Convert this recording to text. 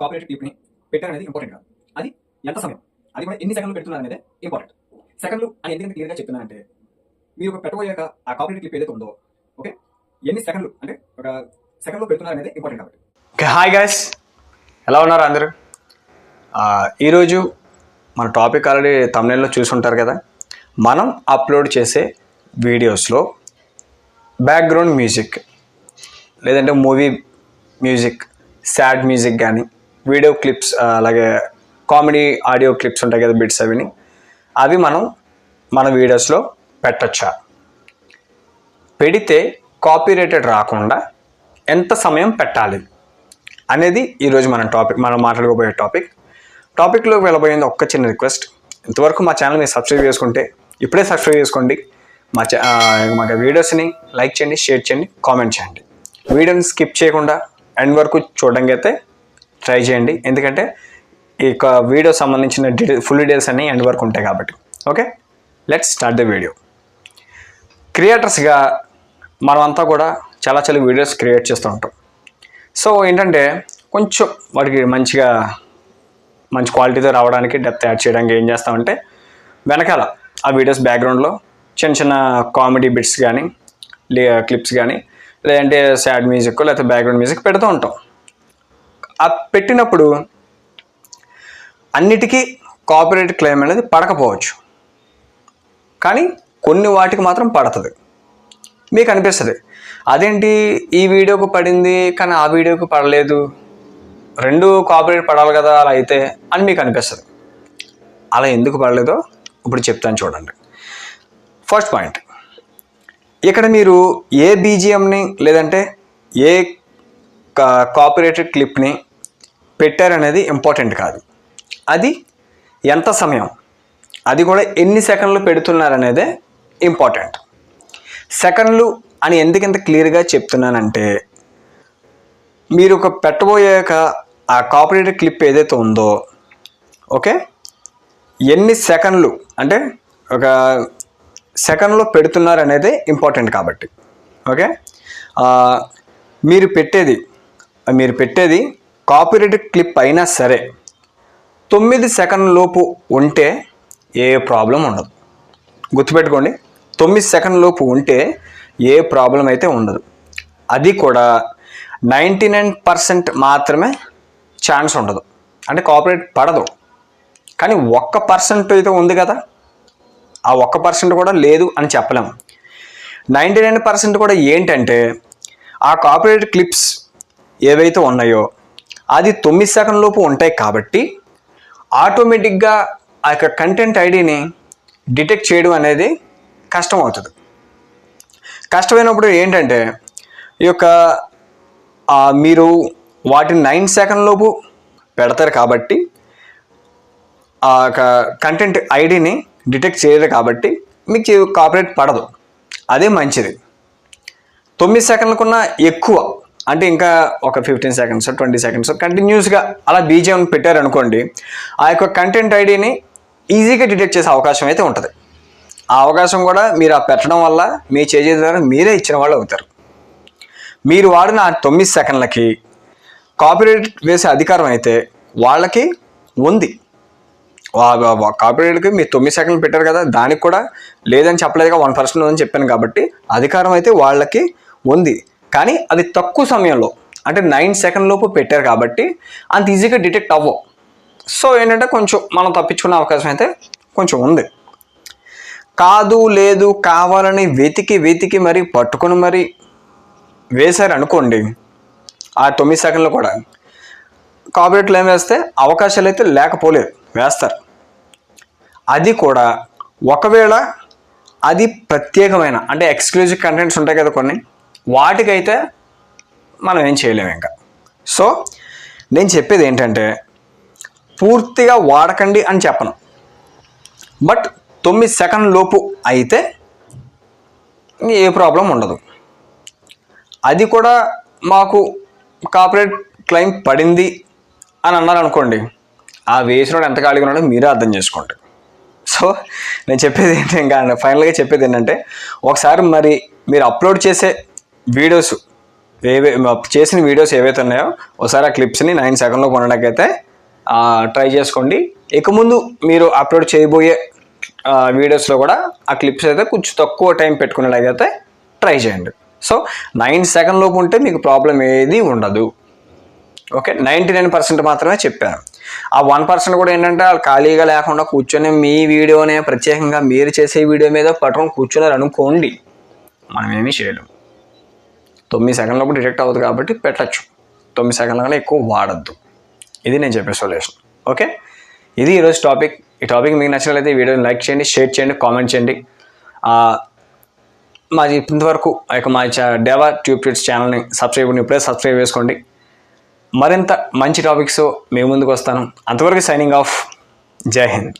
Cooperate క్లిప్ని పెట్టారు అనేది important కాదు అది ఎంత సమయం? అది కూడా ఎన్ని సెకండ్లు పెడుతున్నారు అనేది ఇంపార్టెంట్ సెకండ్లు అని ఎందుకంటే క్లియర్గా చెప్తున్నానంటే మీరు ఒక పెట్టబోయాక ఆ కాపరేట్ క్లిప్ ఏదైతే ఉందో ఓకే ఎన్ని సెకండ్లు? అంటే ఒక సెకండ్లో పెడుతున్నారు అనేది ఇంపార్టెంట్ కాబట్టి. ఓకే హాయ్ గాయస్ ఎలా ఉన్నారు అందరూ? ఈరోజు మన టాపిక్ ఆల్రెడీ తమిళలో చూసుంటారు కదా. మనం అప్లోడ్ చేసే వీడియోస్లో బ్యాక్గ్రౌండ్ మ్యూజిక్ లేదంటే మూవీ మ్యూజిక్ సాడ్ మ్యూజిక్ కానీ వీడియో క్లిప్స్ అలాగే కామెడీ ఆడియో క్లిప్స్ ఉంటాయి కదా బిట్స్ అవిని అవి మనం మన వీడియోస్లో పెట్టచ్చా? పెడితే కాపీరేటెడ్ రాకుండా ఎంత సమయం పెట్టాలి అనేది ఈరోజు మన టాపిక్ మనం మాట్లాడుకోబోయే టాపిక్. టాపిక్లోకి వెళ్ళబోయేది ఒక్క చిన్న రిక్వెస్ట్. ఇంతవరకు మా ఛానల్ మీరు సబ్స్క్రైబ్ చేసుకుంటే ఇప్పుడే సబ్స్క్రైబ్ చేసుకోండి. మా ఛా మా వీడియోస్ని లైక్ చేయండి షేర్ చేయండి కామెంట్ చేయండి. వీడియోని స్కిప్ చేయకుండా ఎండ్ వరకు చూడడానికి అయితే ట్రై చేయండి. ఎందుకంటే ఈ యొక్క వీడియో సంబంధించిన డీటెయిల్ ఫుల్ డీటెయిల్స్ అన్నీ ఎండ్ వరకు ఉంటాయి కాబట్టి. Okay? Let's start the video క్రియేటర్స్గా మనమంతా కూడా చాలా చాలా వీడియోస్ క్రియేట్ చేస్తూ ఉంటాం. సో ఏంటంటే కొంచెం వాటికి మంచిగా మంచి క్వాలిటీతో రావడానికి డెప్త్ యాడ్ చేయడానికి ఏం చేస్తామంటే వెనకాల ఆ వీడియోస్ బ్యాక్గ్రౌండ్లో చిన్న చిన్న కామెడీ బిట్స్ కానీ లే క్లిప్స్ కానీ లేదంటే సాడ్ మ్యూజిక్ లేకపోతే బ్యాక్గ్రౌండ్ మ్యూజిక్ పెడుతూ ఉంటాం. ఆ పెట్టినప్పుడు అన్నిటికీ కాపీరైట్ క్లెయిమ్ అనేది పడకపోవచ్చు. కానీ కొన్ని వాటికి మాత్రం పడుతుంది. మీకు అనిపిస్తుంది అదేంటి ఈ వీడియోకు పడింది కానీ ఆ వీడియోకి పడలేదు? రెండు కాపరేట్ పడాలి కదా అలా అయితే అని మీకు అనిపిస్తుంది. అలా ఎందుకు పడలేదో ఇప్పుడు చెప్తాను చూడండి. ఫస్ట్ పాయింట్ ఇక్కడ మీరు ఏ బీజిఎంని లేదంటే ఏ కాపీరేటెడ్ క్లిప్ని పెట్టారనేది ఇంపార్టెంట్ కాదు. అది ఎంత సమయం? అది కూడా ఎన్ని సెకండ్లు పెడుతున్నారనేదే ఇంపార్టెంట్. సెకండ్లు అని ఎందుకు క్లియర్గా చెప్తున్నానంటే మీరు ఒక పెట్టబోయాక ఆ కాపరేటివ్ క్లిప్ ఏదైతే ఉందో ఓకే? ఎన్ని సెకండ్లు? అంటే ఒక సెకండ్లో పెడుతున్నారు అనేది ఇంపార్టెంట్ కాబట్టి. ఓకే? మీరు పెట్టేది మీరు పెట్టేది కాపీరైట్ క్లిప్ అయినా సరే తొమ్మిది సెకండ్ లోపు ఉంటే ఏ ప్రాబ్లం ఉండదు. గుర్తుపెట్టుకోండి తొమ్మిది సెకండ్ లోపు ఉంటే ఏ ప్రాబ్లం అయితే ఉండదు. అది కూడా నైంటీ నైన్ పర్సెంట్ మాత్రమే ఛాన్స్ ఉండదు. అంటే కాపరేట్ పడదు. కానీ ఒక్క పర్సెంట్ అయితే ఉంది కదా? ఆ ఒక్క పర్సెంట్ కూడా లేదు అని చెప్పలేము నైంటీ నైన్ పర్సెంట్ కూడా ఏంటంటే ఆ కాపరేట్ క్లిప్స్ ఏవైతే ఉన్నాయో అది తొమ్మిది సెకండ్ లోపు ఉంటాయి కాబట్టి ఆటోమేటిక్గా ఆ యొక్క కంటెంట్ ఐడిని డిటెక్ట్ చేయడం అనేది కష్టం అవుతుంది కష్టమైనప్పుడు ఏంటంటే ఈ యొక్క మీరు వాటిని నైన్ సెకండ్ లోపు పెడతారు కాబట్టి ఆ యొక్క కంటెంట్ ఐడిని డిటెక్ట్ చేయరు కాబట్టి మీకు కాపరేట్ పడదు. అదే మంచిది. తొమ్మిది సెకండ్లకున్నా ఎక్కువ అంటే ఇంకా ఒక ఫిఫ్టీన్ సెకండ్స్ ట్వంటీ సెకండ్స్ కంటిన్యూస్గా అలా బీజేఎం పెట్టారనుకోండి ఆ యొక్క కంటెంట్ ఐడిని ఈజీగా డిటెక్ట్ చేసే అవకాశం అయితే ఉంటుంది. ఆ అవకాశం కూడా మీరు ఆ పెట్టడం వల్ల మీ చేసే ద్వారా మీరే ఇచ్చిన వాళ్ళు అవుతారు. మీరు వాడిన ఆ తొమ్మిది సెకండ్లకి కాపీరైట్ వేసే అధికారం అయితే వాళ్ళకి ఉంది. కాపీరేట్కి మీరు తొమ్మిది సెకండ్లు పెట్టారు కదా దానికి కూడా లేదని చెప్పలేదుగా వన్ పర్సెంట్ ఉందని చెప్పాను కాబట్టి అధికారం అయితే వాళ్ళకి ఉంది. కానీ అది తక్కువ సమయంలో అంటే నైన్ సెకండ్ లోపు పెట్టారు కాబట్టి అంత ఈజీగా డిటెక్ట్ అవ్వవు. సో ఏంటంటే కొంచెం మనం తప్పించుకునే అవకాశం అయితే కొంచెం ఉంది. కాదు లేదు కావాలని వెతికి వెతికి మరి పట్టుకొని మరి వేశారు అనుకోండి ఆ తొమ్మిది సెకండ్లు కూడా కాపీరేట్లు ఏం వేస్తే అవకాశాలు అయితే లేకపోలేదు వేస్తారు. అది కూడా ఒకవేళ అది ప్రత్యేకమైన అంటే ఎక్స్క్లూజివ్ కంటెంట్స్ ఉంటాయి కదా కొన్ని వాటికైతే మనం ఏం చేయలేము ఇంకా. సో నేను చెప్పేది ఏంటంటే పూర్తిగా వాడకండి అని చెప్పను. బట్ తొమ్మిది సెకండ్ లోపు అయితే ఏ ప్రాబ్లం ఉండదు. అది కూడా మాకు కాపరేట్ క్లెయిమ్ పడింది అని అన్నారు అనుకోండి ఆ వేసినోడు ఎంత ఖాళీగా ఉన్నాడో మీరే అర్థం చేసుకోండి. సో నేను చెప్పేది ఏంటి ఇంకా ఫైనల్గా చెప్పేది ఏంటంటే ఒకసారి మరి మీరు అప్లోడ్ చేసే వీడియోస్ ఏవే చేసిన వీడియోస్ ఏవైతే ఉన్నాయో ఒకసారి ఆ క్లిప్స్ని నైన్ సెకండ్లో కొనడానికైతే ట్రై చేసుకోండి. ఇక ముందు మీరు అప్లోడ్ చేయబోయే వీడియోస్లో కూడా ఆ క్లిప్స్ అయితే కొంచెం తక్కువ టైం పెట్టుకునేలాగైతే ట్రై చేయండి. సో నైన్ సెకండ్ లోపు ఉంటే మీకు ప్రాబ్లం ఏది ఉండదు. ఓకే? నైంటీ నైన్ పర్సెంట్ మాత్రమే చెప్పాను. ఆ వన్ పర్సన్ కూడా ఏంటంటే వాళ్ళు ఖాళీగా లేకుండా కూర్చొని మీ వీడియోనే ప్రత్యేకంగా మీరు చేసే వీడియో మీద పట్టుకొని కూర్చున్నారు అనుకోండి మనం ఏమీ చేయలేం. తొమ్మిది సెకండ్లకు డిటెక్ట్ అవ్వదు కాబట్టి పెట్టచ్చు. తొమ్మిది సెకండ్ల కన్నా ఎక్కువ వాడద్దు. ఇది నేను చెప్పే సొల్యూషన్ ఓకే ఇది ఈరోజు టాపిక్ ఈ టాపిక్ మీకు నచ్చినట్లయితే వీడియోని లైక్ చేయండి షేర్ చేయండి కామెంట్ చేయండి. మాది ఇంతవరకు యొక్క మా డెవా ట్యూబ్ ట్యూట్స్ ఛానల్ని సబ్స్క్రైబ్ ఇప్పుడే సబ్స్క్రైబ్ చేసుకోండి. మరింత మంచి టాపిక్స్ మీ ముందుకు వస్తాను. అంతవరకు సైనింగ్ ఆఫ్ జై హింద్.